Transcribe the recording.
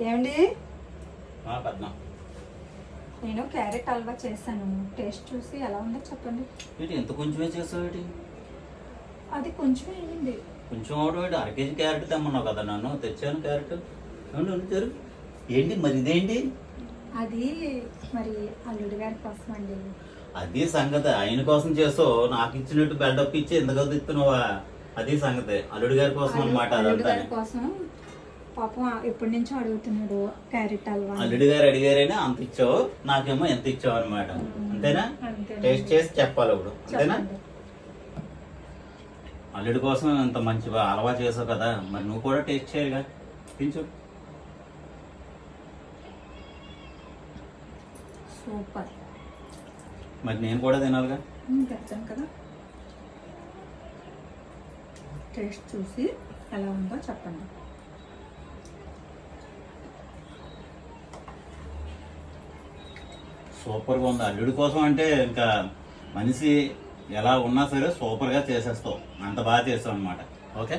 ఏమండి? నేను క్యారెట్ హల్వా చేశాను. టేస్ట్ చూసి ఎలా ఉందో చెప్పండి. ఏంటి ఎంత కొంచెమే చేసావు అది కొంచెం అయ్యింది. కొంచెం అవడం ఏంటి అర కేజీ క్యారెట్ తెమ్మన్నావు కదా నన్ను. తెచ్చాను క్యారెట్. అవును ఏంటి మరి ఇదేంటి? అది మరి అల్లుడి గారి కోసం అండి. అది సంగతి. ఆయన కోసం చేస్తావు నాకు ఇచ్చినట్టు బెల్డప్ ఇచ్చి ఎందుకు ఇస్తున్నావా? అది సంగతి. అల్లుడి గారి కోసం అనమాట అదంతా. కోసం పాపం ఎప్పటి నుంచో అడుగుతున్నాడు క్యారెట్ హల్వా అల్లుడి గారు అడిగారైనా అంత ఇచ్చావు నాకేమో ఎంత ఇచ్చావు అనమాట. అంతేనా. టేస్ట్ చేసి చెప్పాలి ఇప్పుడు. అంతేనా? అల్లుడి కోసం ఇంత మంచి అలవా చేసావు కదా మరి నువ్వు కూడా టేస్ట్ చేయాలిగా. తించు సూపర్. మరి నేను కూడా తినాలిగా. పెడతాను కదా. టేస్ట్ చూసి ఎలా ఉందో చెప్పండి. సూపర్గా ఉంది. అల్లుడి కోసం అంటే ఇంకా మనిషి ఎలా ఉన్నా సరే సూపర్గా చేసేస్తావు. అంత బాగా చేస్తావు అనమాట ఓకే?